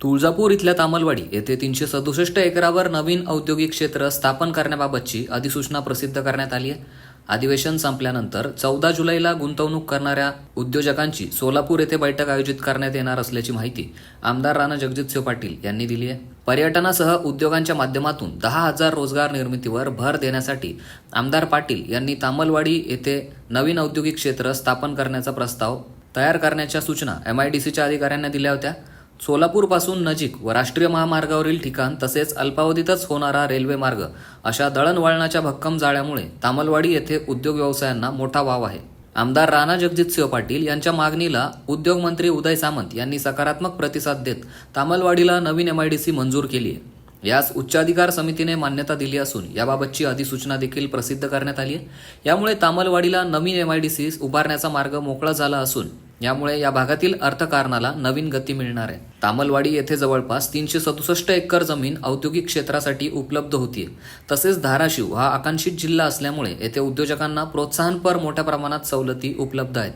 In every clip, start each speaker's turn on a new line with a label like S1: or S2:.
S1: तुळजापूर इथल्या तामलवाडी येथे तीनशे सदुसष्ट एकरावर नवीन औद्योगिक क्षेत्र स्थापन करण्याबाबतची अधिसूचना प्रसिद्ध करण्यात आली आहे. अधिवेशन संपल्यानंतर चौदा जुलैला गुंतवणूक करणाऱ्या उद्योजकांची सोलापूर येथे बैठक आयोजित करण्यात येणार असल्याची माहिती आमदार राणा जगजितसिंह पाटील यांनी दिली आहे. पर्यटनासह उद्योगांच्या माध्यमातून दहा हजार रोजगार निर्मितीवर भर देण्यासाठी आमदार पाटील यांनी तामलवाडी येथे नवीन औद्योगिक क्षेत्र स्थापन करण्याचा प्रस्ताव तयार करण्याच्या सूचना एमआयडीसीच्या अधिकाऱ्यांना दिल्या होत्या. सोलापूरपासून नजीक व राष्ट्रीय महामार्गावरील ठिकाण तसेच अल्पावधीतच होणारा रेल्वे मार्ग अशा दळणवळणाच्या भक्कम जाळ्यामुळे तामलवाडी येथे उद्योग व्यवसायांना मोठा वाव आहे. आमदार राणा जगजितसिंह पाटील यांच्या मागणीला उद्योगमंत्री उदय सामंत यांनी सकारात्मक प्रतिसाद देत तामलवाडीला नवीन एमआयडीसी मंजूर केली आहे. यास उच्चाधिकार समितीने मान्यता दिली असून याबाबतची अधिसूचना देखील प्रसिद्ध करण्यात आली आहे. यामुळे तामलवाडीला नवीन एमआयडीसी उभारण्याचा मार्ग मोकळा झाला असून यामुळे या भागातील अर्थकारणाला नवीन गती मिळणार आहे. तामलवाडी येथे जवळपास तीनशे सदुसष्ट एकर जमीन औद्योगिक क्षेत्रासाठी उपलब्ध होती. तसेच धाराशिव हा आकांक्षित जिल्हा असल्यामुळे येथे उद्योजकांना प्रोत्साहनपर मोठ्या प्रमाणात सवलती उपलब्ध आहेत.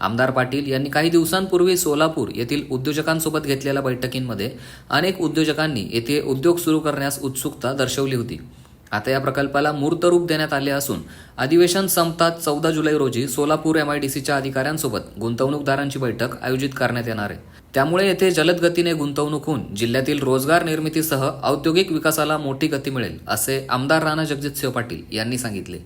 S1: आमदार पाटील यांनी काही दिवसांपूर्वी सोलापूर येथील उद्योजकांसोबत घेतलेल्या बैठकींमध्ये अनेक उद्योजकांनी येथे उद्योग सुरू करण्यास उत्सुकता दर्शवली होती. आता या प्रकल्पाला मूर्त रूप देण्यात आले असून अधिवेशन संपतात चौदा जुलै रोजी सोलापूर एम आय डी सीच्या अधिकाऱ्यांसोबत गुंतवणूकदारांची बैठक आयोजित करण्यात येणार आहे. त्यामुळे येथे जलद गतीने गुंतवणूक होऊन जिल्ह्यातील रोजगार निर्मितीसह औद्योगिक विकासाला मोठी गती मिळेल असे आमदार राणा जगजितसिंह पाटील यांनी सांगितले.